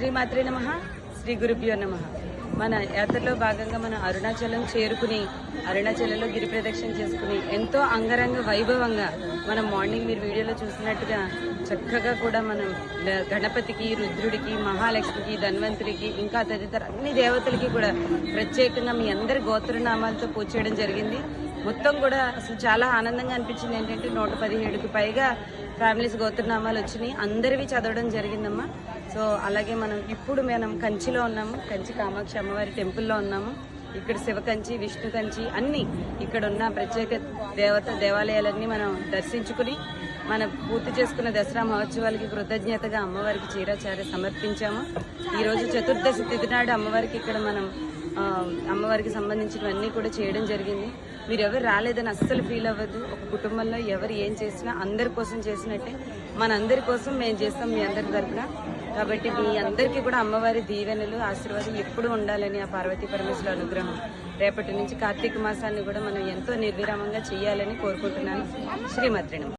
శ్రీమాత్రే నమ. శ్రీ గురుభ్యో నమ. మన యాత్రలో భాగంగా మనం అరుణాచలం చేరుకుని అరుణాచలంలో గిరి ప్రదక్షిణ చేసుకుని ఎంతో అంగరంగ వైభవంగా మనం మార్నింగ్ మీరు వీడియోలో చూసినట్టుగా చక్కగా కూడా మనం గణపతికి రుద్రుడికి మహాలక్ష్మికి ధన్వంతుడికి ఇంకా తదితర అన్ని దేవతలకి కూడా ప్రత్యేకంగా మీ అందరి గోత్రనామాలతో పూజ చేయడం జరిగింది. మొత్తం కూడా అసలు చాలా ఆనందంగా అనిపించింది. ఏంటంటే నూట పదిహేడుకి పైగా ఫ్యామిలీస్ గోత్రనామాలు వచ్చినాయి. అందరివి చదవడం జరిగిందమ్మా. సో అలాగే మనం ఇప్పుడు మనం కంచిలో ఉన్నాము. కంచి కామాక్షి అమ్మవారి టెంపుల్లో ఉన్నాము. ఇక్కడ శివ కంచి విష్ణు కంచి అన్ని ఇక్కడ ఉన్న ప్రత్యేక దేవత దేవాలయాలన్నీ మనం దర్శించుకుని మనం పూర్తి చేసుకున్న దసరా మహోత్సవాలకి కృతజ్ఞతగా అమ్మవారికి చీరాచారి సమర్పించాము. ఈరోజు చతుర్దశి తిథినాడు అమ్మవారికి ఇక్కడ మనం అమ్మవారికి సంబంధించినవన్నీ కూడా చేయడం జరిగింది. మీరు ఎవరు రాలేదని అస్సలు ఫీల్ అవ్వద్దు. ఒక కుటుంబంలో ఎవరు ఏం చేసినా అందరి కోసం చేసినట్టే. మనందరి కోసం మేము చేస్తాం మీ అందరి తరఫున కాబట్టి మీ అందరికీ కూడా అమ్మవారి దీవెనలు ఆశీర్వాదం ఎప్పుడూ ఉండాలని ఆ పార్వతీ పరమేశ్వర అనుగ్రహం. రేపటి నుంచి కార్తీక మాసాన్ని కూడా మనం ఎంతో నిర్విరామంగా చేయాలని కోరుకుంటున్నాను. శ్రీమత్రిణం